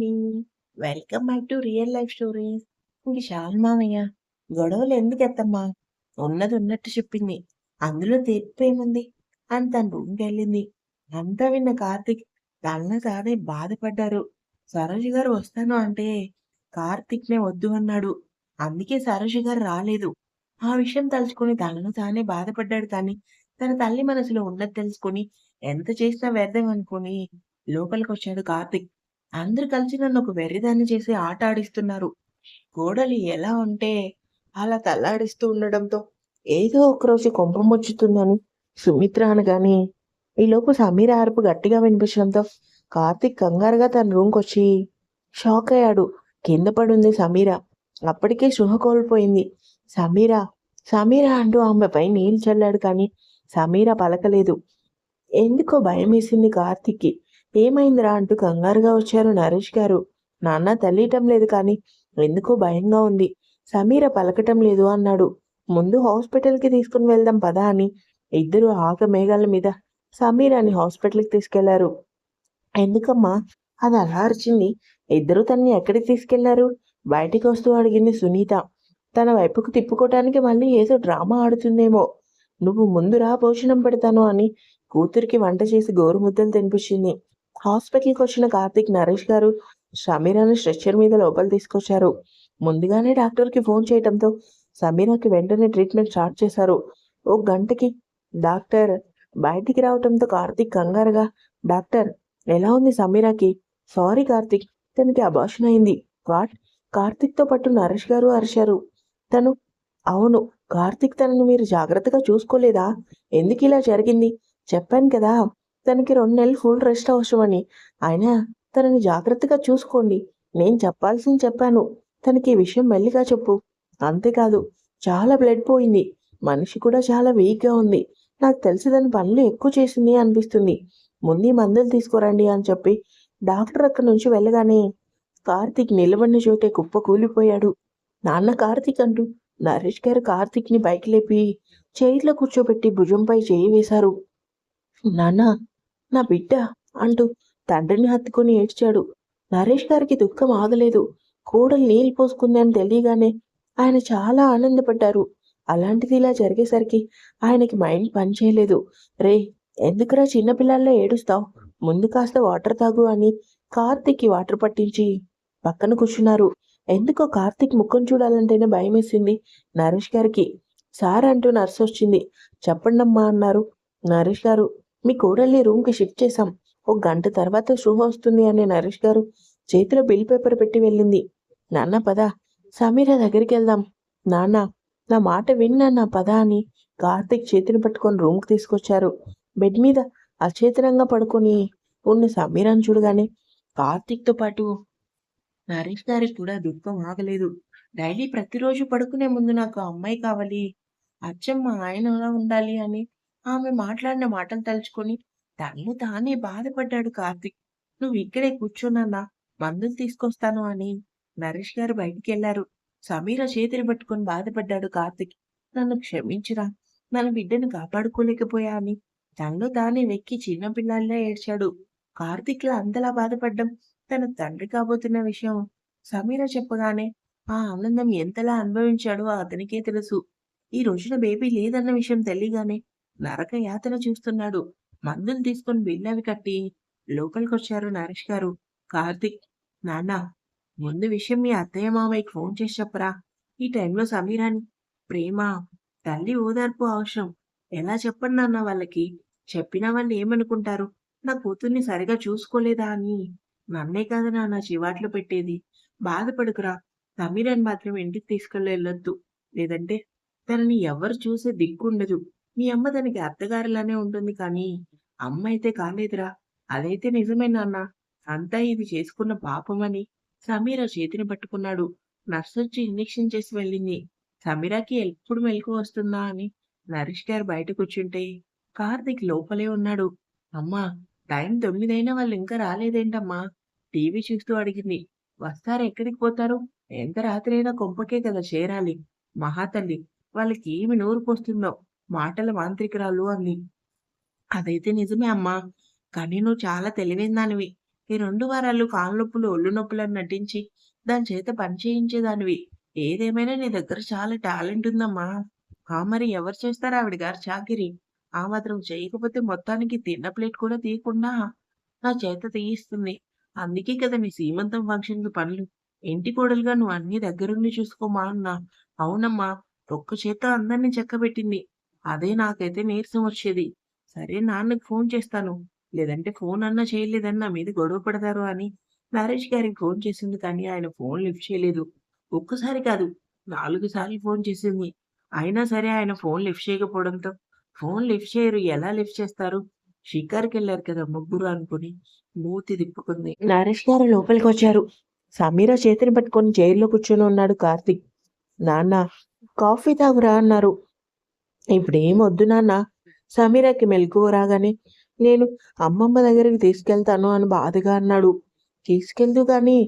Morning welcome back to real life stories. ఇంక చాలు మామయ్య గొడవలు ఎందుకు ఎత్తమ్మా? ఉన్నది ఉన్నట్టు చెప్పింది. అందులో తీర్పేముంది అని తన రూమ్కి వెళ్ళింది. అంతా విన్న కార్తిక్ తనను తానే బాధపడ్డారు. సరోజ్ గారు వస్తాను అంటే కార్తిక్ నే వద్దు అన్నాడు. అందుకే సరోజ్ గారు రాలేదు. ఆ విషయం తలుచుకుని తనను తానే బాధపడ్డాడు కానీ తన తల్లి మనసులో ఉన్నది తెలుసుకుని ఎంత చేసినా వ్యర్థం అనుకుని లోపలికి వచ్చాడు కార్తిక్. అందరు కలిసి నన్ను ఒక వెర్రిదాన్ని చేసి ఆట ఆడిస్తున్నారు కోడలి ఎలా ఉంటే అలా తల్లాడిస్తూ ఉండడంతో ఏదో ఒకరోజు రోజు వచ్చుతుందని సుమిత్ర అనగాని ఈలోపు సమీర అరుపు గట్టిగా వినిపించడంతో కార్తిక్ కంగారుగా తన రూమ్కి వచ్చి షాక్ అయ్యాడు. కింద పడుంది సమీర. అప్పటికే శుహ కోల్పోయింది. సమీర సమీర అంటూ ఆమెపై నీళ్ళు చల్లాడు కానీ సమీర పలకలేదు. ఎందుకో భయం వేసింది కార్తిక్కి. ఏమైందిరా అంటూ కంగారుగా వచ్చారు నరేష్ గారు. నాన్న తల్లియటం లేదు కానీ ఎందుకో భయంగా ఉంది. సమీర పలకటం లేదు అన్నాడు. ముందు హాస్పిటల్కి తీసుకుని వెళ్దాం పదా అని ఇద్దరు ఆక మేఘాల మీద సమీరాని హాస్పిటల్కి తీసుకెళ్ళారు. ఎందుకమ్మా? అది అలా అరిచింది. ఇద్దరు తన్ని ఎక్కడికి తీసుకెళ్ళారు? బయటికి వస్తూ అడిగింది సునీత. తన వైపుకు తిప్పుకోవటానికి మళ్ళీ ఏదో డ్రామా ఆడుతుందేమో. నువ్వు ముందురా భోజనం పెడతాను అని కూతురికి వంట చేసి గోరుముద్దలు తినిపించింది. హాస్పిటల్కి వచ్చిన కార్తిక్ నరేష్ గారు సమీరాను స్ట్రెచ్చర్ మీద లోపల తీసుకొచ్చారు. ముందుగానే డాక్టర్కి ఫోన్ చేయడంతో సమీరాకి వెంటనే ట్రీట్మెంట్ స్టార్ట్ చేశారు. ఓ గంటకి డాక్టర్ బయటికి రావడంతో కార్తిక్ కంగారుగా డాక్టర్ ఎలా ఉంది సమీరాకి? సారీ కార్తిక్ తనకి అభాషణ అయింది. వాట్? కార్తిక్తో పాటు నరేష్ గారు అరిశారు తను అవును కార్తిక్ తనని మీరు జాగ్రత్తగా చూసుకోలేదా? ఎందుకు ఇలా జరిగింది? చెప్పాను కదా. తనకి రెండు నెలలు ఫుల్ రెస్ట్ అవసరమని. అయినా తనని జాగ్రత్తగా చూసుకోండి. నేను చెప్పాల్సింది చెప్పాను. తనకి ఈ విషయం మెల్లిగా చెప్పు. అంతేకాదు చాలా బ్లడ్ పోయింది. మనిషి కూడా చాలా వీక్గా ఉంది. నాకు తెలిసి దాని పనులు ఎక్కువ చేసింది అనిపిస్తుంది. ముందు మందులు తీసుకురండి అని చెప్పి డాక్టర్ అక్కడి నుంచి వెళ్ళగానే కార్తీక్ నిలబడిన చోటే కుప్ప కూలిపోయాడు. నాన్న కార్తీక్ అంటూ నరేష్ గారు కార్తీక్ని పైకి లేపి చైర్లో కూర్చోబెట్టి భుజంపై చేయి వేశారు. నాన్న నా బిడ్డ అంటూ తండ్రిని హత్తుకుని ఏడ్చాడు. నరేష్ గారికి దుఃఖం ఆగలేదు. కోడలు నీళ్ళు పోసుకుందని తెలియగానే ఆయన చాలా ఆనందపడ్డారు. అలాంటిది ఇలా జరిగేసరికి ఆయనకి మైండ్ పనిచేయలేదు రే ఎందుకురా చిన్నపిల్లల్లో ఏడుస్తావు? ముందు కాస్త వాటర్ తాగు అని కార్తిక్కి వాటర్ పట్టించి పక్కన కూర్చున్నారు. ఎందుకో కార్తీక్ ముఖం చూడాలంటేనే భయం వేసింది నరేష్ గారికి. సార్ అంటూ నర్స్ వచ్చింది. చెప్పండమ్మా అన్నారు నరేష్ గారు. మీ కోడల్ని రూమ్కి షిఫ్ట్ చేశాం. ఒక గంట తర్వాత శుభ వస్తుంది అనే నరేష్ గారు చేతిలో బిల్ పేపర్ పెట్టి వెళ్ళింది. నాన్న పద. సమీర దగ్గరికి వెళ్దాం. నాన్న నా మాట విన్నా పద అని కార్తీక్ చేతిని పట్టుకొని రూమ్కి తీసుకొచ్చారు. బెడ్ మీద అచేతనంగా పడుకొని ఉన్న సమీరాను చూడగానే కార్తీక్తో పాటు నరేష్ గారికి కూడా దుఃఖం ఆగలేదు. డైలీ ప్రతిరోజు పడుకునే ముందు నాకు అమ్మాయి కావాలి. అచ్చమ్మ ఆయనలా ఉండాలి అని ఆమె మాట్లాడిన మాటలు తలుచుకొని తను తానే బాధపడ్డాడు కార్తిక్. నువ్వు ఇక్కడే కూర్చున్నా మందులు తీసుకొస్తాను అని నరేష్ గారు బయటికి వెళ్ళారు సమీర చేతిని పట్టుకొని బాధపడ్డాడు కార్తిక్. నన్ను క్షమించురా మన బిడ్డను కాపాడుకోలేకపోయా అని తనలో తానే వెక్కి చిన్న ఏడ్చాడు ఏడ్చాడు. కార్తిక్లో అంతలా బాధపడ్డం తన తండ్రి కాబోతున్న విషయం సమీర చెప్పగానే ఆ ఆనందం ఎంతలా అనుభవించాడో అతనికే తెలుసు. ఈ రోజున బేబీ లేదన్న విషయం తెలియగానే నరక యాతన చూస్తున్నాడు. మందులు తీసుకుని బిల్లవి కట్టి లోపలికొచ్చారు నరేష్ గారు. కార్తిక్ నాన్న ముందు విషయం మీ అత్తయ్య మామయ్యకి ఫోన్ చేసి చెప్పరా? ఈ టైంలో సమీరాని ప్రేమ తల్లి ఓదార్పు అవసరం. ఎలా చెప్పండి నాన్న వాళ్ళకి? చెప్పిన వాళ్ళు ఏమనుకుంటారు? నా కూతుర్ని సరిగా చూసుకోలేదా అని. నన్నే కాదు నాన్న చివాట్లు పెట్టేది. బాధపడుకురా. సమీరాని మాత్రం ఇంటికి తీసుకెళ్ళి వెళ్ళొద్దు. లేదంటే తనని ఎవరు చూసే దిక్కు ఉండదు. మీ అమ్మ దానికి అత్తగారిలానే ఉంటుంది కానీ అమ్మ అయితే కాలేదురా. అదైతే నిజమే నాన్న. అంతా ఇది చేసుకున్న పాపమని సమీర చేతిని పట్టుకున్నాడు. నర్సొచ్చి ఇంజెక్షన్ చేసి వెళ్ళింది. సమీరాకి ఎప్పుడు మెలకు వస్తుందా అని నరేష్ గారు బయట కూర్చుంటే కార్తిక్ లోపలే ఉన్నాడు. అమ్మా టైం తొమ్మిదైనా వాళ్ళు ఇంకా రాలేదేంటమ్మా? టీవీ చూస్తూ అడిగింది. వస్తారు ఎక్కడికి పోతారు? ఎంత రాత్రి అయినా కొంపకే కదా చేరాలి. మహాతల్లి వాళ్ళకి ఏమి నోరు పోస్తుందో. మాటల మాంత్రికురాలు అంది. అదైతే నిజమే అమ్మా. కానీ నువ్వు చాలా తెలివైన దానివి. ఈ రెండు వారాలు కాళ్ళ నొప్పులు ఒళ్ళు నొప్పులను నటించి దాని చేత పని చేయించేదానివి. ఏదేమైనా నీ దగ్గర చాలా టాలెంట్ ఉందమ్మా. ఆ మరి ఎవరు చేస్తారు ఆవిడ గారు చాకిరి? ఆ మాత్రం చేయకపోతే మొత్తానికి తిన్న ప్లేట్ కూడా తీయకుండా నా చేత తీయిస్తుంది. అందుకే కదా నీ సీమంతం ఫంక్షన్కి పనులు. ఇంటి కోడలుగా నువ్వు అన్ని దగ్గరుండి చూసుకోమా అన్నా. అవునమ్మా ఒక్క చేత అందరినీ చెక్కబెట్టింది. అదే నాకైతే నీరసం వచ్చేది. సరే నాన్నకి ఫోన్ చేస్తాను. లేదంటే ఫోన్ అన్నా చేయలేదన్నా మీద గొడవ పడతారు అని నరేష్ గారికి ఫోన్ చేసింది కానీ ఆయన ఫోన్ లిఫ్ట్ చేయలేదు. ఒక్కసారి కాదు నాలుగు సార్లు ఫోన్ చేసింది. అయినా సరే ఆయన ఫోన్ లిఫ్ట్ చేయకపోవడంతో ఫోన్ లిఫ్ట్ చేయరు. ఎలా లిఫ్ట్ చేస్తారు? షికార్కి వెళ్ళారు కదా ముగ్గురు అనుకుని మూతి తిప్పుకుంది. నరేష్ గారు లోపలికి వచ్చారు. సమీరా చేతిని పట్టుకొని చైర్లో కూర్చొని ఉన్నాడు కార్తిక్. నాన్న కాఫీ తాగురా అన్నారు. ఇప్పుడేం వద్దు నాన్న. సమీరకి మెలకువ రాగానే నేను అమ్మమ్మ దగ్గరికి తీసుకెళ్తాను అని బాధగా అన్నాడు. తీసుకెళ్తూ కానీ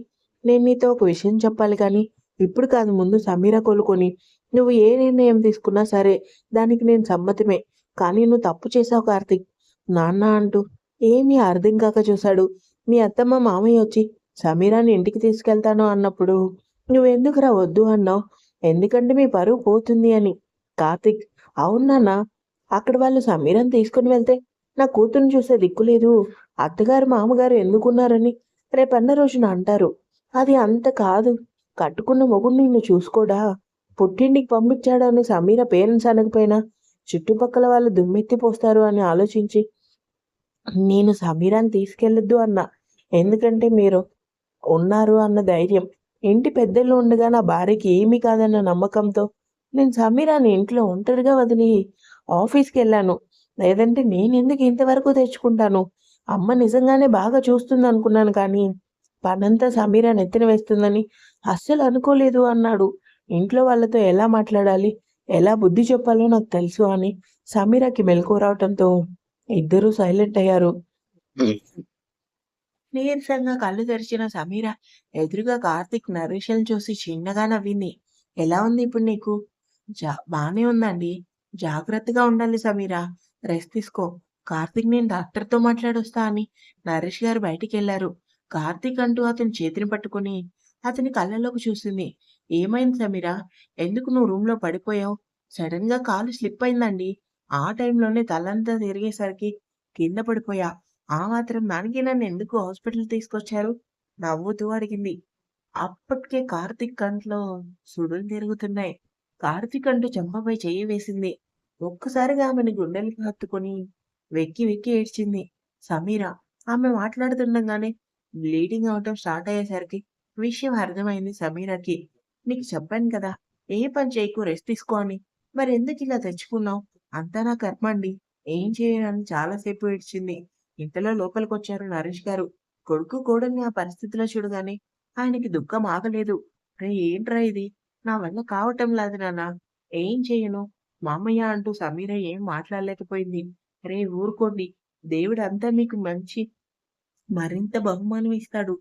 నేను నీతో ఒక విషయం చెప్పాలి కానీ ఇప్పుడు కాదు ముందు సమీర కోలుకొని నువ్వు ఏ నిర్ణయం తీసుకున్నా సరే దానికి నేను సమ్మతమే. కానీ నువ్వు తప్పు చేసావు కార్తిక్. నాన్న అంటూ ఏమీ అర్థం కాక చూశాడు. మీ అత్తమ్మ మామయ్య వచ్చి సమీరాని ఇంటికి తీసుకెళ్తాను అన్నప్పుడు నువ్వెందుకురా వద్దు అన్నావు? ఎందుకంటే మీ పరువు పోతుంది అని. కార్తిక్ అవును నాన్న అక్కడ వాళ్ళు సమీరం తీసుకుని వెళ్తే నా కూతురుని చూసే దిక్కు లేదు. అత్తగారు మామగారు ఎందుకున్నారని రేపన్న రోజున అంటారు. అది అంత కాదు. కట్టుకున్న మొగుడు నిన్ను చూసుకోడా? పుట్టింటికి పంపించాడని సమీర పేరెంట్స్ అనకపోయినా చుట్టుపక్కల వాళ్ళు దుమ్మెత్తి పోస్తారు అని ఆలోచించి నేను సమీరాన్ని తీసుకెళ్ళొద్దు అన్న. ఎందుకంటే మీరు ఉన్నారు అన్న ధైర్యం. ఇంటి పెద్దలు ఉండగా నా భార్యకి ఏమీ కాదన్న నమ్మకంతో నేను సమీరాని ఇంట్లో ఒంటరిగా వదిలి ఆఫీస్కి వెళ్ళాను. లేదంటే నేను ఎందుకు ఇంతవరకు తెచ్చుకుంటాను? అమ్మ నిజంగానే బాగా చూస్తుంది అనుకున్నాను కానీ పనంతా సమీరా నెత్తిన వేస్తుందని అస్సలు అనుకోలేదు అన్నాడు. ఇంట్లో వాళ్ళతో ఎలా మాట్లాడాలి? ఎలా బుద్ధి చెప్పాలో నాకు తెలుసు అని సమీరాకి మెలకు రావటంతో ఇద్దరూ సైలెంట్ అయ్యారు. నీరసంగా కళ్ళు తెరిచిన సమీర ఎదురుగా కార్తిక్ నరేషన్ చూసి చిన్నగా నవ్వింది. ఎలా ఉంది ఇప్పుడు నీకు? జా బానే ఉందండి. జాగ్రత్తగా ఉండాలి సమీరా. రెస్ట్ తీసుకో. కార్తిక్ నేను డాక్టర్తో మాట్లాడొస్తా అని నరేష్ గారు బయటికి వెళ్ళారు కార్తిక్ అంటూ అతని చేతిని పట్టుకుని అతని కళ్ళలోకి చూసింది. ఏమైంది సమీరా? ఎందుకు నువ్వు రూమ్లో పడిపోయావు? సడన్గా కాలు స్లిప్ అయిందండి. ఆ టైంలోనే తలంతా తిరిగేసరికి కింద పడిపోయా. ఆ మాత్రం దానికి నన్ను ఎందుకు హాస్పిటల్ తీసుకొచ్చారు? నవ్వుతూ అడిగింది. అప్పటికే కార్తిక్ కంట్లో సుడులు తిరుగుతున్నాయి. కార్తీక్ అంటూ చెంపపై చెయ్యి వేసింది. ఒక్కసారిగా ఆమెను గుండెలకు హత్తుకొని వెక్కి వెక్కి ఏడ్చింది. సమీర ఆమె మాట్లాడుతుండగానే బ్లీడింగ్ అవటం స్టార్ట్ అయ్యేసరికి విషయం అర్థమైంది సమీరకి. నీకు చెప్పాను కదా ఏ పని చేయకు రెస్ట్ తీసుకో అని. మరి ఎందుకు ఇలా తెచ్చుకున్నావు? అంతా నా కర్మ అండి. ఏం చేయనని చాలాసేపు ఏడ్చింది. ఇంతలో లోపలికి వచ్చారు నరేష్ గారు. కొడుకు కోడల్ని ఆ పరిస్థితిలో చూడగానే ఆయనకి దుఃఖం ఆగలేదు. ఏంట్రా ఇది? నా వల్ల కావటం లేదు నాన్న. ఏం చేయను? మామయ్య అంటూ సమీర ఏం మాట్లాడలేకపోయింది. రే ఊరుకోండి. దేవుడు అంతా మీకు మంచి మరింత బహుమానం ఇస్తాడు.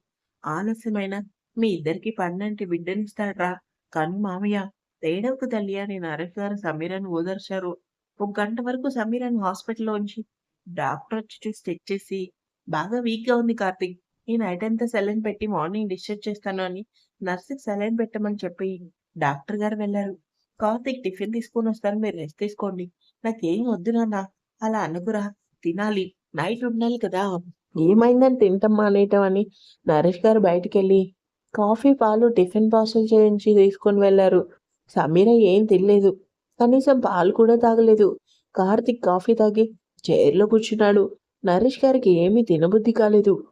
ఆలస్యమైన మీ ఇద్దరికి పన్నంటి బిడ్డనిస్తాడ్రా కానీ మామయ్య తేడవకు తల్లి అని నరేష్ గారు సమీరను ఓదర్చారు. ఒక గంట వరకు సమీరను హాస్పిటల్లో ఉంచి డాక్టర్ వచ్చి చూసి చెక్ చేసి బాగా వీక్గా ఉంది కార్తీక్. ఈ నైట్ అంతా సెలైన్ పెట్టి మార్నింగ్ డిశ్చార్జ్ చేస్తాను అని నర్సుకి సెలైన్ పెట్టమని చెప్పి డాక్టర్ గారు వెళ్ళారు. కార్తీక్ టిఫిన్ తీసుకొని వస్తాను మీరు రెస్ట్ తీసుకోండి. నాకేం వద్దు నాన్న అలా అనుకురా. తినాలి. నైట్ ఉండాలి కదా. ఏమైందని తింటాం మానేయటం అని నరేష్ గారు బయటికి వెళ్ళి కాఫీ పాలు టిఫిన్ పార్సల్ చేయించి తీసుకొని వెళ్ళారు. సమీర ఏం తినలేదు. కనీసం పాలు కూడా తాగలేదు. కార్తిక్ కాఫీ తాగి చైర్లో కూర్చున్నాడు. నరేష్ గారికి ఏమీ తినబుద్ధి కాలేదు.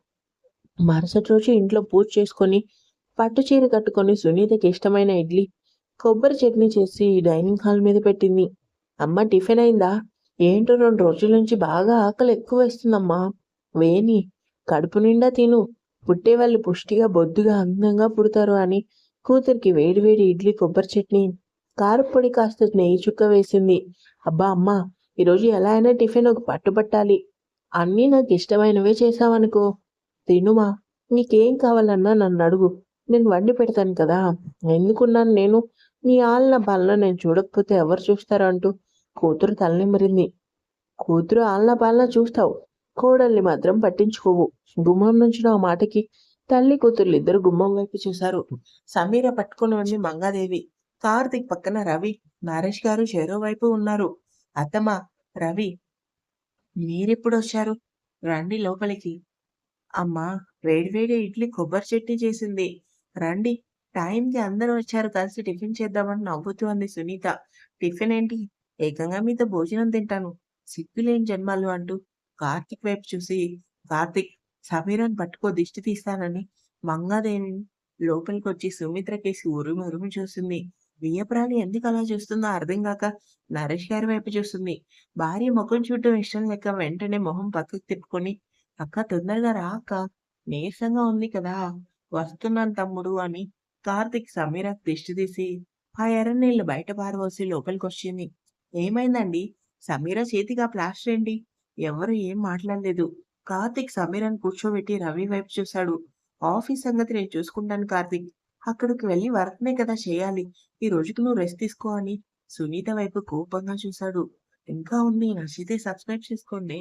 మరుసటి రోజు ఇంట్లో పూజ చేసుకొని పట్టు చీర కట్టుకొని సునీతకి ఇష్టమైన ఇడ్లీ కొబ్బరి చట్నీ చేసి డైనింగ్ హాల్ మీద పెట్టింది. అమ్మ టిఫిన్ అయిందా? ఏంటో రెండు రోజుల నుంచి బాగా ఆకలి ఎక్కువ వేస్తుందమ్మా. వేని కడుపు నిండా తిను. పుట్టే వాళ్ళు పుష్టిగా బొద్దుగా అందంగా పుడతారు అని కూతురికి వేడివేడి ఇడ్లీ కొబ్బరి చట్నీ కారపొడి కాస్త నెయ్యి చుక్క వేసింది. అబ్బా అమ్మా ఈరోజు ఎలా అయినా టిఫిన్ ఒక పట్టుపట్టాలి అన్నీ నాకు ఇష్టమైనవే చేసావనుకో. తినుమా నీకేం కావాలన్నా నన్ను అడుగు. నేను వండి పెడతాను కదా. ఎందుకున్నాను నేను? నీ ఆలన పాలన నేను చూడకపోతే ఎవరు చూస్తారు అంటూ కూతురు తలనిమరింది కూతురు ఆలన పాలన చూస్తావు. కోడల్ని మాత్రం పట్టించుకోవు. గుమ్మం నుంచి నా మాటకి తల్లి కూతుర్లు ఇద్దరు గుమ్మం వైపు చూశారు. సమీర పట్టుకుని ఉంది మంగాదేవి. కార్తిక్ పక్కన రవి నరేష్ గారు చెరో వైపు ఉన్నారు. అత్తమ్మ రవి మీరెప్పుడు వచ్చారు? రండి లోపలికి. అమ్మా వేడివేడి ఇడ్లీ కొబ్బరి చట్నీ చేసింది. రండి. టైంకి అందరూ వచ్చారు. కలిసి టిఫిన్ చేద్దామని నవ్వుతూ అంది సునీత. టిఫిన్ ఏంటి? ఏకంగా మీతో భోజనం తింటాను. సిగ్గులేని జన్మాలు అంటూ కార్తిక్ వైపు చూసి కార్తిక్ సమీరాన్ని పట్టుకో దిష్టి తీస్తానని మంగాదేవి లోపలికి వచ్చి సుమిత్ర కేసి ఉరుము ఉరుము చూసింది బియ్యప్రాణి ఎందుకు అలా చూస్తుందో అర్థం కాక నరేష్ గారి వైపు చూస్తుంది. భార్య ముఖం చూడటం ఇష్టం లేక వెంటనే మొహం పక్కకు తిప్పుకొని అక్క తొందరగా రా అక్క. నీరసంగా ఉంది కదా. వస్తున్నాను తమ్ముడు అని కార్తిక్ సమీరకు దిష్టి తీసి ఆ ఎర్ర నీళ్ళు బయట పారవోసి లోపలికి వచ్చింది ఏమైందండి? సమీర చేతిగా ప్లాస్టర్ ఏంటి? ఎవరు ఏం మాట్లాడలేదు. కార్తిక్ సమీరని కూర్చోబెట్టి రవి వైపు చూశాడు. ఆఫీస్ సంగతి నేను చూసుకుంటాను కార్తిక్. అక్కడికి వెళ్ళి వర్క్నే కదా చేయాలి. ఈ రోజుకి నువ్వు రెస్ట్ తీసుకో అని సునీత వైపు కోపంగా చూశాడు. ఇంకా ఉంది. నచ్చితే సబ్స్క్రైబ్ చేసుకోండి.